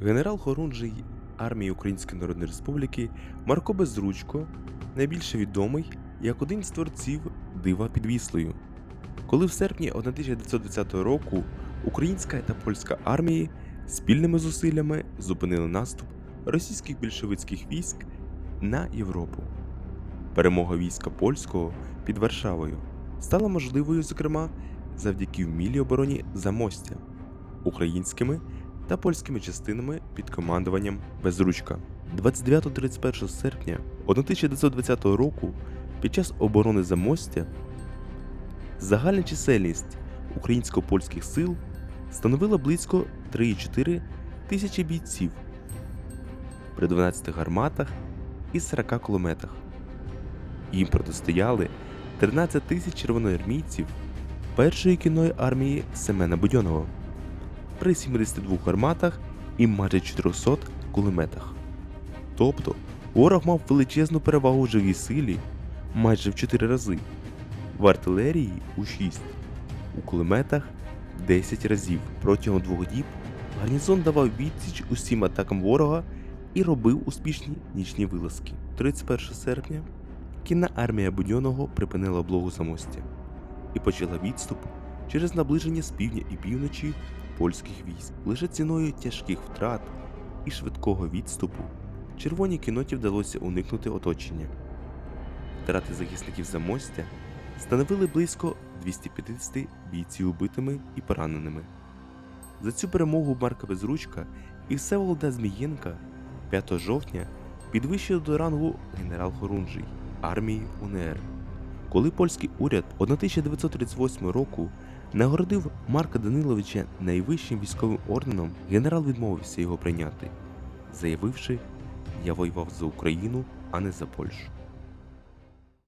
Генерал Хорунжий армії Української Народної Республіки Марко Безручко найбільше відомий як один з творців дива під Віслою. Коли в серпні 1920 року українська та польська армії спільними зусиллями зупинили наступ російських більшовицьких військ на Європу. Перемога війська польського під Варшавою стала можливою, зокрема, завдяки вмілій обороні Замостя українськими та польськими частинами під командуванням Безручка. 29-31 серпня 1920 року під час оборони Замостя загальна чисельність українсько-польських сил становила близько 3,4 тисячі бійців при 12 гарматах і 40 кулеметах. Їм протистояли 13 тисяч червоноармійців першої кінної армії Семена Будьонного при 72 гарматах і майже 400 кулеметах. Тобто ворог мав величезну перевагу в живій силі майже в 4 рази, в артилерії у 6, у кулеметах 10 разів. Протягом двох діб гарнізон давав відсіч усім атакам ворога і робив успішні нічні вилазки. 31 серпня кінна армія Будьонного припинила облогу замостя і почала відступ через наближення з півдня і півночі польських військ. Лише ціною тяжких втрат і швидкого відступу червоній кіноті вдалося уникнути оточення. Втрати захисників замостя становили близько 250 бійців убитими і пораненими. За цю перемогу Марка Безручка і Всеволода Змієнка 5 жовтня підвищили до рангу генерал Хорунжий армії УНР. Коли польський уряд 1938 року нагородив Марка Даниловича найвищим військовим орденом, генерал відмовився його прийняти, заявивши: Я воював за Україну, а не за Польщу.